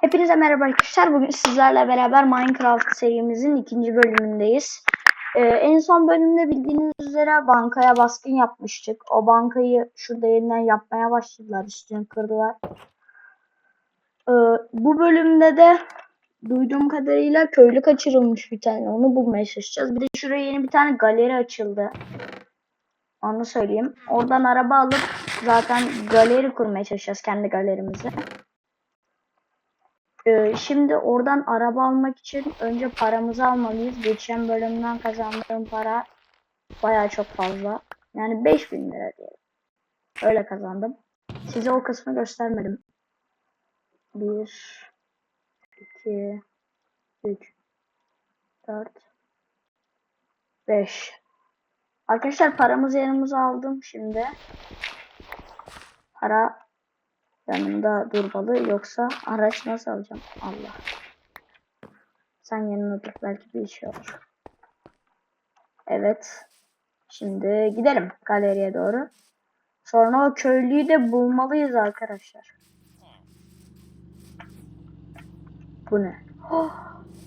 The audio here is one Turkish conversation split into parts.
Hepinize merhaba arkadaşlar. Bugün sizlerle beraber Minecraft serimizin ikinci bölümündeyiz. Ee, en son bölümde bildiğiniz üzere bankaya baskın yapmıştık. O bankayı şurada yeniden yapmaya başladılar. Üstünü kırdılar. Ee, bu bölümde de duyduğum kadarıyla köylü kaçırılmış bir tane. Onu bulmaya çalışacağız. Bir de şuraya yeni bir tane galeri açıldı. Onu söyleyeyim. Oradan araba alıp zaten galeri kurmaya çalışacağız. Kendi galerimizi. Ee, şimdi oradan araba almak için önce paramızı almalıyız. Geçen bölümden kazandığım para baya çok fazla. Yani 5000 lira diyelim. Öyle kazandım. Size o kısmı göstermedim. 1 2 3 4 5 Arkadaşlar paramızı yanımıza aldım şimdi. Para yanımda durmalı yoksa araç nasıl alacağım? Allah. Sen yanına dur belki bir şey olur. Evet. Şimdi gidelim galeriye doğru. Sonra o köylüyü de bulmalıyız arkadaşlar. Bu ne? Oh,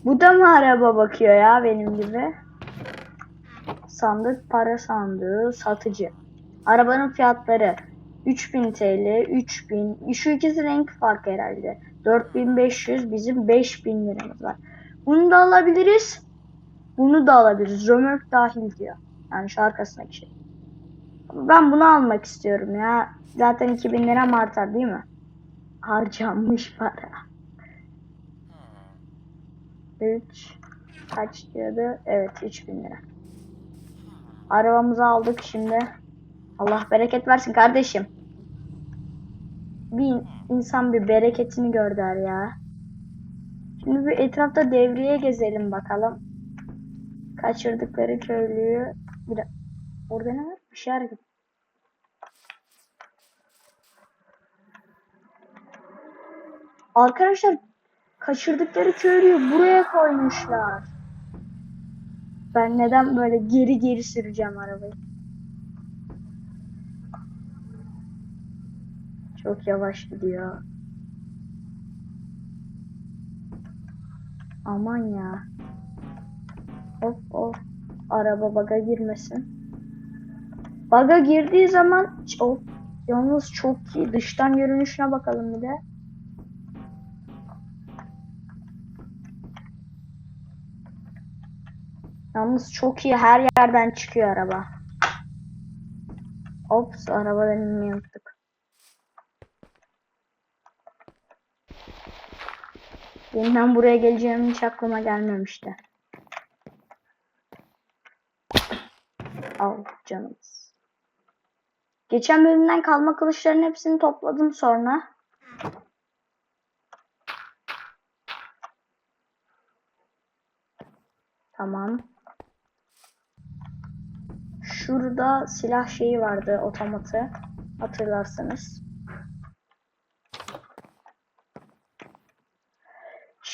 bu da mı araba bakıyor ya benim gibi? Sandık para sandığı satıcı. Arabanın fiyatları 3000 TL, 3000. Şu ikisi renk farkı herhalde. 4500 bizim 5000 liramız var. Bunu da alabiliriz. Bunu da alabiliriz. Römork dahil diyor. Yani şu arkasındaki şey. Ben bunu almak istiyorum ya. Zaten 2000 lira mı artar değil mi? Harcanmış para. 3 kaç diyordu? Evet 3000 lira. Arabamızı aldık şimdi. Allah bereket versin kardeşim. Bir insan bir bereketini gör der ya. Şimdi bir etrafta devriye gezelim bakalım. Kaçırdıkları köylüyü. Bir. Orada ne var? Bir şey hareket. Arkadaşlar kaçırdıkları köylüyü buraya koymuşlar. Ben neden böyle geri geri süreceğim arabayı? Çok yavaş gidiyor. Aman ya. Hop hop. Araba baga girmesin. Baga girdiği zaman çok yalnız çok iyi. Dıştan görünüşüne bakalım bir de. Yalnız çok iyi. Her yerden çıkıyor araba. Ops arabadan inmeyi Yeniden buraya geleceğim hiç aklıma gelmemişti. Al canımız. Geçen bölümden kalma kılıçların hepsini topladım sonra. Tamam. Şurada silah şeyi vardı otomatı. Hatırlarsanız.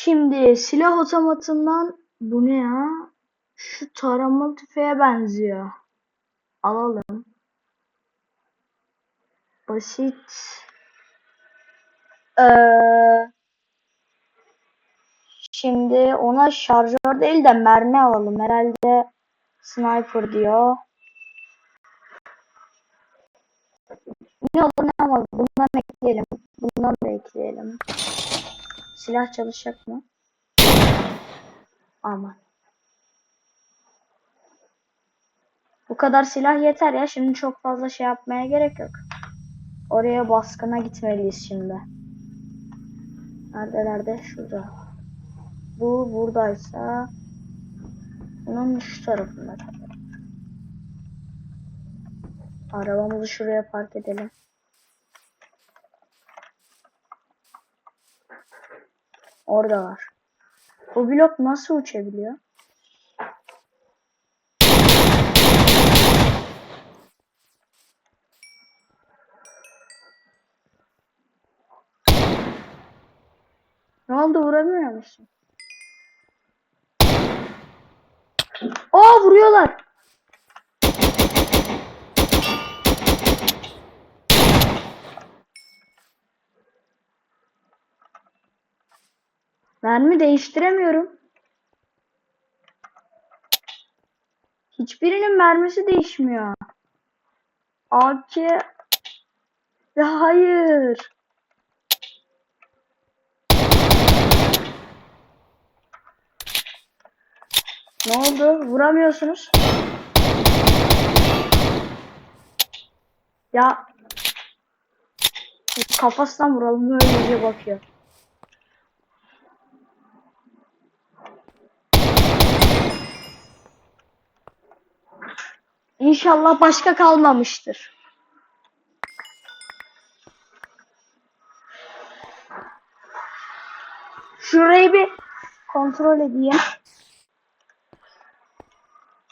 Şimdi silah otomatından bu ne ya? Şu taramalı tüfeğe benziyor. Alalım. Basit. Ee, şimdi ona şarjör değil de mermi alalım. Herhalde sniper diyor. Ne olur ne olmaz. Bundan ekleyelim. Bundan da ekleyelim. Silah çalışacak mı? Aman. Bu kadar silah yeter ya. Şimdi çok fazla şey yapmaya gerek yok. Oraya baskına gitmeliyiz şimdi. Neredelerde? Şurada. Bu buradaysa bunun şu tarafında. Arabamızı şuraya park edelim. Orada var. Bu blok nasıl uçabiliyor? Ne oldu vuramıyor musun? Aa vuruyorlar. Mermi değiştiremiyorum. Hiçbirinin mermisi değişmiyor. AK ya hayır. Ne oldu? Vuramıyorsunuz. Ya kafasından vuralım öylece bakıyor. İnşallah başka kalmamıştır. Şurayı bir kontrol edeyim.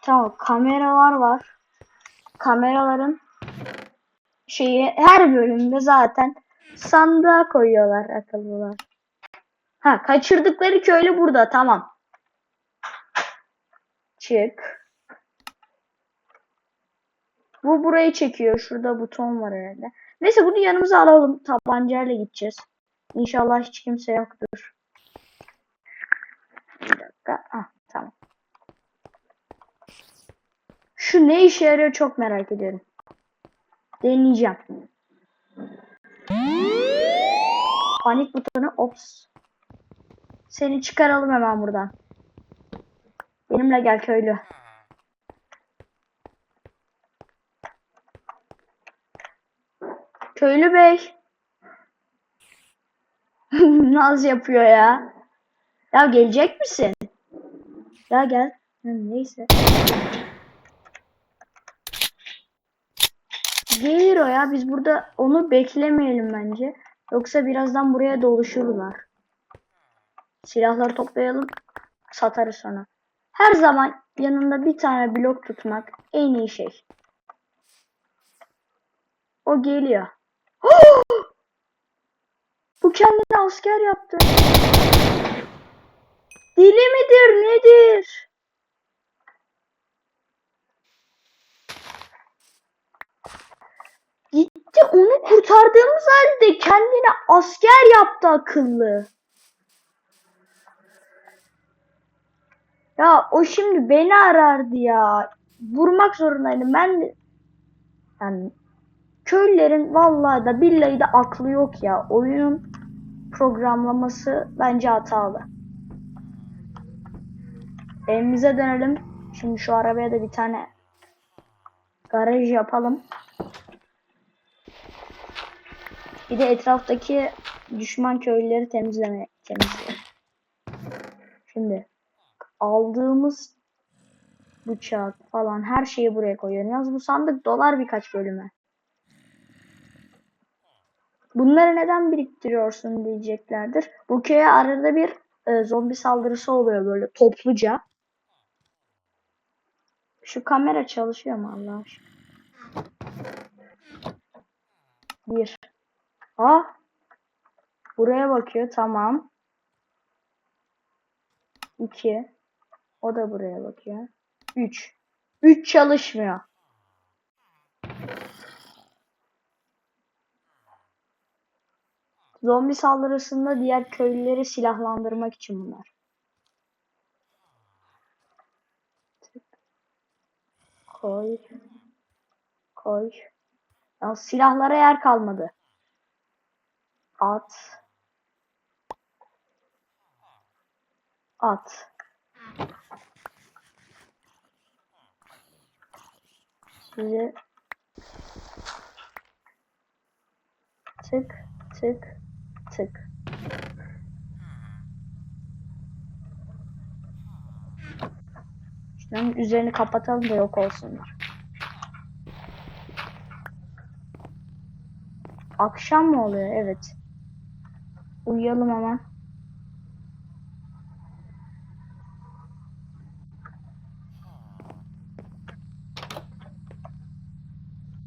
Tamam kameralar var. Kameraların şeyi her bölümde zaten sandığa koyuyorlar akıllılar. Ha kaçırdıkları köylü burada tamam. Çık. Bu burayı çekiyor. Şurada buton var herhalde. Neyse bunu yanımıza alalım. Tabancayla gideceğiz. İnşallah hiç kimse yoktur. Bir dakika. Ah tamam. Şu ne işe yarıyor çok merak ediyorum. Deneyeceğim. Panik butonu. Ops. Seni çıkaralım hemen buradan. Benimle gel köylü. Köylü bey. Naz yapıyor ya. Ya gelecek misin? Ya gel. Hı, neyse. Gelir o ya. Biz burada onu beklemeyelim bence. Yoksa birazdan buraya doluşurlar. Silahları toplayalım. Satarız sonra. Her zaman yanında bir tane blok tutmak en iyi şey. O geliyor. Bu kendine asker yaptı. Deli midir nedir? Gitti onu kurtardığımız halde kendine asker yaptı akıllı. Ya o şimdi beni arardı ya. Vurmak zorundaydım. Ben. Yani köylülerin vallahi da billahi de aklı yok ya. Oyunun programlaması bence hatalı. Evimize dönelim. Şimdi şu arabaya da bir tane garaj yapalım. Bir de etraftaki düşman köylüleri temizleme temizleyelim. Şimdi aldığımız bıçak falan her şeyi buraya koyuyorum. Yalnız bu sandık dolar birkaç bölüme. Bunları neden biriktiriyorsun diyeceklerdir. Bu köye arada bir e, zombi saldırısı oluyor böyle topluca. Şu kamera çalışıyor mu Allah aşkına? Bir. Ah. Buraya bakıyor tamam. İki. O da buraya bakıyor. Üç. Üç çalışmıyor. Zombi saldırısında diğer köylüleri silahlandırmak için bunlar. Koy. Koy. Ya silahlara yer kalmadı. At. At. Size tık tık tık. Şunun üzerini kapatalım da yok olsunlar. Akşam mı oluyor? Evet. Uyuyalım.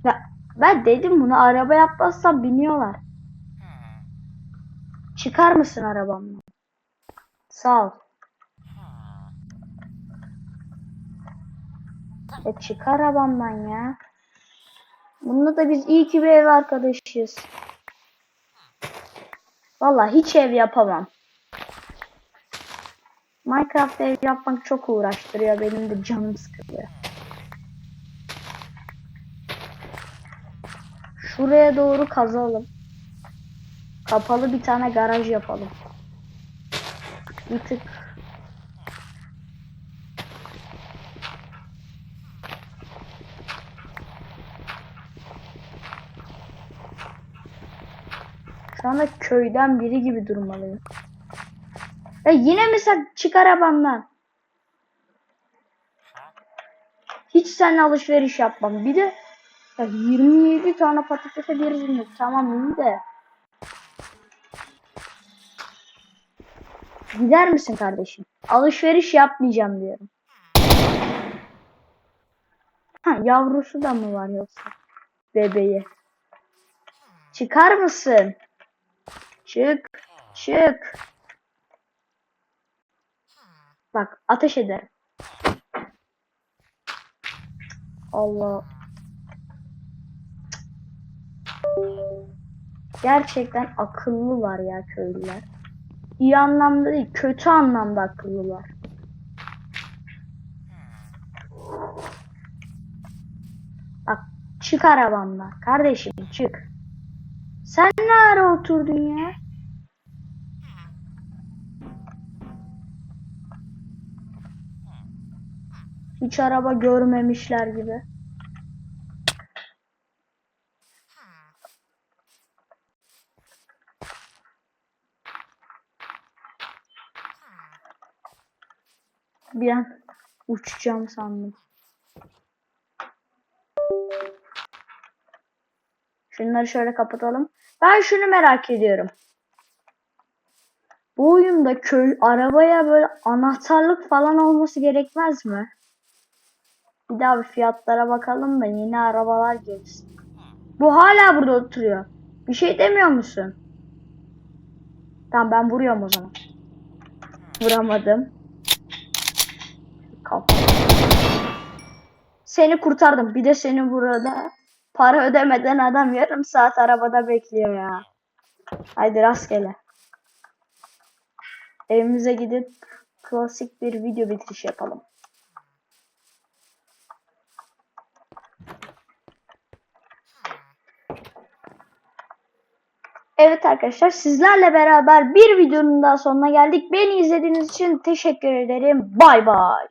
Ya ben dedim bunu araba yapmazsam biniyorlar. Çıkar mısın arabamdan? Sağ ol. E çıkar arabamdan ya. Bununla da biz iyi ki bir ev arkadaşıyız. Vallahi hiç ev yapamam. Minecraft ev yapmak çok uğraştırıyor. Benim de canım sıkılıyor. Şuraya doğru kazalım. Kapalı bir tane garaj yapalım. Bir tık. Şu anda köyden biri gibi durmalıyım. Ya yine mi sen çık arabamdan? Hiç seninle alışveriş yapmam. Bir de ya 27 tane patatese bir zümrüt. Tamam iyi de. Gider misin kardeşim? Alışveriş yapmayacağım diyorum. Ha yavrusu da mı var yoksa? Bebeği. Çıkar mısın? Çık. Çık. Bak ateş ederim. Allah. Gerçekten akıllılar ya köylüler. İyi anlamda değil, kötü anlamda akıllılar. Bak çık arabamdan. Kardeşim çık. Sen ne ara oturdun ya? Hiç araba görmemişler gibi. Bir an uçacağım sandım. Şunları şöyle kapatalım. Ben şunu merak ediyorum. Bu oyunda köy arabaya böyle anahtarlık falan olması gerekmez mi? Bir daha bir fiyatlara bakalım da yeni arabalar gelsin. Bu hala burada oturuyor. Bir şey demiyor musun? Tamam ben vuruyorum o zaman. Vuramadım. Kafa. Seni kurtardım. Bir de seni burada para ödemeden adam yarım saat arabada bekliyor ya. Haydi rastgele. Evimize gidip klasik bir video bitiriş yapalım. Evet arkadaşlar sizlerle beraber bir videonun daha sonuna geldik. Beni izlediğiniz için teşekkür ederim. Bay bay.